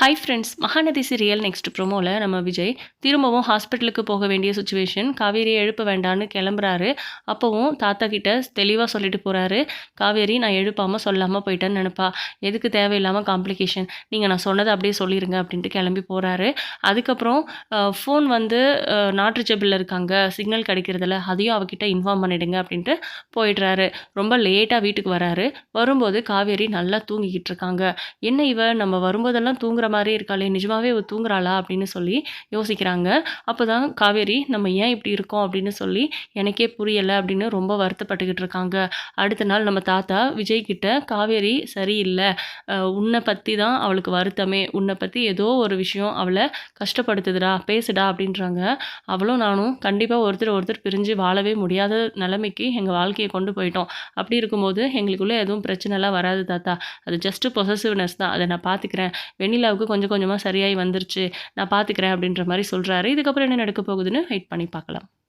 Hi friends Mahanadi serial next ப்ரோமோவில் நம்ம விஜய் திரும்பவும் ஹாஸ்பிட்டலுக்கு போக வேண்டிய சுச்சுவேஷன் காவேரியை எழுப்ப வேண்டான்னு கிளம்புறாரு. அப்போவும் தாத்தா கிட்ட தெளிவாக சொல்லிட்டு போகிறாரு காவேரி நான் எழுப்பாமல் சொல்லாமல் போயிட்டேன்னு நினப்பா. எதுக்கு தேவையில்லாமல் காம்ப்ளிகேஷன் நீங்கள் நான் சொன்னதை அப்படியே சொல்லிடுங்க அப்படின்ட்டு கிளம்பி போகிறாரு அதுக்கப்புறம் ஃபோன் வந்து நாட்டு ஜெபில் இருக்காங்க. சிக்னல் கிடைக்கிறதில்ல அதையும் அவகிட்ட இன்ஃபார்ம் பண்ணிடுங்க அப்படின்ட்டு போயிடுறாரு. ரொம்ப லேட்டாக வீட்டுக்கு வராரு. வரும்போது காவேரி நல்லா தூங்கிக்கிட்டு இருக்காங்க. என்ன இவ? நம்ம வரும்போதெல்லாம் தூங்குற மாதிரி இருக்காளே நிஜமாவே இவ தூங்குறாளா அப்படின்னு சொல்லி யோசிக்கிறாங்க. அப்போ தான் காவேரி நம்ம ஏன் இப்படி இருக்கோம் அப்படின்னு சொல்லி எனக்கே புரியலை அப்படின்னு ரொம்ப வருத்தப்பட்டுக்கிட்டு இருக்காங்க. அடுத்த நாள் நம்ம தாத்தா விஜய்கிட்ட காவேரி சரியில்லை. உன்னை பற்றி தான் அவளுக்கு வருத்தமே. உன்னை பற்றி ஏதோ ஒரு விஷயம் அவளை கஷ்டப்படுத்துதுடா பேசுடா அப்படின்றாங்க. அவளும் நானும் கண்டிப்பாக ஒருத்தர் ஒருத்தர் பிரிஞ்சு வாழவே முடியாத நிலைமைக்கு எங்கள் வாழ்க்கையை கொண்டு போயிட்டோம். அப்படி இருக்கும்போது எங்களுக்குள்ளே எதுவும் பிரச்சனைலாம் வராது தாத்தா. அது ஜஸ்ட்டு பொசசிவ்னஸ் தான். அதை நான் பார்த்துக்கிறேன் வெண்ணிலாவுக்கு கொஞ்சம் கொஞ்சமாக சரியாகி வந்துருச்சு. நான் பார்த்துக்கிறேன் அப்படின்ற மாதிரி சொல்கிறாரு இதுக்கப்புறம் என்ன நடக்க போகுதுன்னு வெயிட் பண்ணி பார்க்கலாம்.